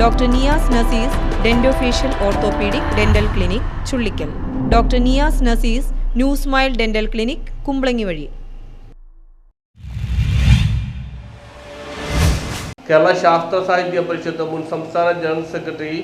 Doctor Niyas Nasees dentofacial orthopaedic dental clinic Chullikkal. Doctor Niyas Nasees new smile dental clinic Kumbalangi വഴി. കേരള ശാസ്ത്ര സാഹിത്യ പരിഷത്ത് മുൻ സംസ്ഥാന general secretary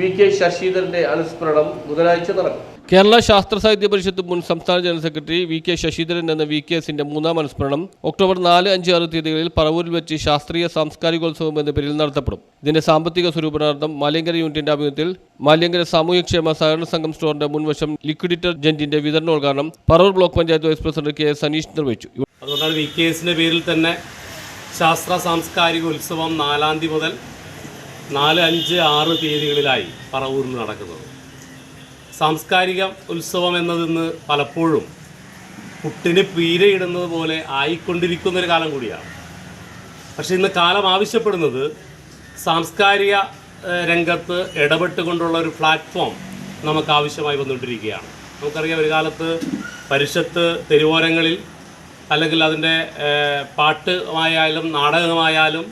V K ശശീധരന്റെ അനുസ്മരണം ബുധനാഴ്ച നടക്കും. കേരള ശാസ്ത്ര സാഹിത്യ പരിഷത്ത് മുൻ സംസ്ഥാന general secretary V K Sasidharan എന്ന വി കെ എസിന്റെ മൂന്നാം അനുസ്മരണം ഒക്ടോബർ നാല് അഞ്ച് ആറ് തീയതികളിൽ പറവൂരിൽ വെച്ച് ശാസ്ത്രീയ സാംസ്കാരികോത്സവം എന്ന പേരിൽ നടത്തപ്പെടും. ഇതിന്റെ സാമ്പത്തിക സ്വരൂപനാർത്ഥം മാലിയങ്കര യൂണിറ്റിന്റെ ആഭിമുഖ്യത്തിൽ മാലിയങ്കര സാമൂഹ്യക്ഷേമ സഹകരണ സംഘം സ്റ്റോറിന്റെ മുൻവശം ലിക്വിഡിറ്റർ ജന്റിന്റെ വിതരണോദ്ഘാടനം Paravur block panchayat vice president K Saneesh നിർവഹിച്ചു. അതുകൊണ്ടാണ് വി കെ എസിന്റെ പേരിൽ തന്നെ ശാസ്ത്ര സാംസ്കാരിക ഉത്സവം നാലാം തീയതി മുതൽ നാല് അഞ്ച് ആറ് തീയതികളിലായി പറവൂരിൽ നടക്കുന്നത്. സാംസ്കാരിക ഉത്സവം എന്നതിന്ന് പലപ്പോഴും പുട്ടിന് പീരയിടുന്നത് പോലെ ആയിക്കൊണ്ടിരിക്കുന്ന ഒരു കാലം കൂടിയാണ്. പക്ഷേ ഇന്ന് കാലം ആവശ്യപ്പെടുന്നത് സാംസ്കാരിക രംഗത്ത് ഇടപെട്ടുകൊണ്ടുള്ള ഒരു പ്ലാറ്റ്ഫോം നമുക്ക് ആവശ്യമായി വന്നുകൊണ്ടിരിക്കുകയാണ്. നമുക്കറിയാം ഒരു കാലത്ത് പരിഷത്ത് തെരുവോരങ്ങളിൽ അല്ലെങ്കിൽ അതിന്റെ പാട്ടുമായാലും നാടകമായാലും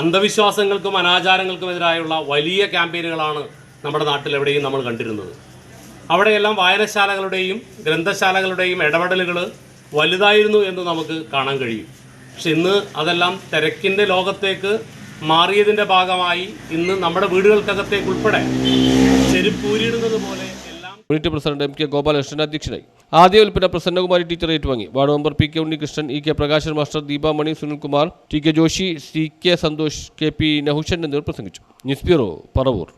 അന്ധവിശ്വാസങ്ങൾക്കും അനാചാരങ്ങൾക്കും എതിരായുള്ള വലിയ ക്യാമ്പയിനുകളാണ് നമ്മുടെ നാട്ടിലെവിടെയും നമ്മൾ കണ്ടിരുന്നത്. അവിടെയെല്ലാം വായനശാലകളുടെയും ഗ്രന്ഥശാലകളുടെയും ഇടപെടലുകൾ വലുതായിരുന്നു എന്ന് നമുക്ക് കാണാൻ കഴിയും. പക്ഷെ ഇന്ന് അതെല്ലാം തിരക്കിന്റെ ലോകത്തേക്ക് മാറിയതിന്റെ ഭാഗമായി ഇന്ന് നമ്മുടെ വീടുകൾക്കകത്തേക്ക് ഉൾപ്പെടെ ചെരുപ്പൂരിടുന്നത് പോലെ unit president M K Gopalakrishnan അധ്യക്ഷനായി. ആദ്യ ഉൽപ്പന്ന പ്രസന്നകുമാരി ടീച്ചർ ഏറ്റുവാങ്ങി. Ward member P K Unnikrishnan E K Prakashan master Deepamani Sunilkumar T K Joshi C K Santhosh K P Nahushan എന്നിവർ പ്രസംഗിച്ചു. News bureau Paravur.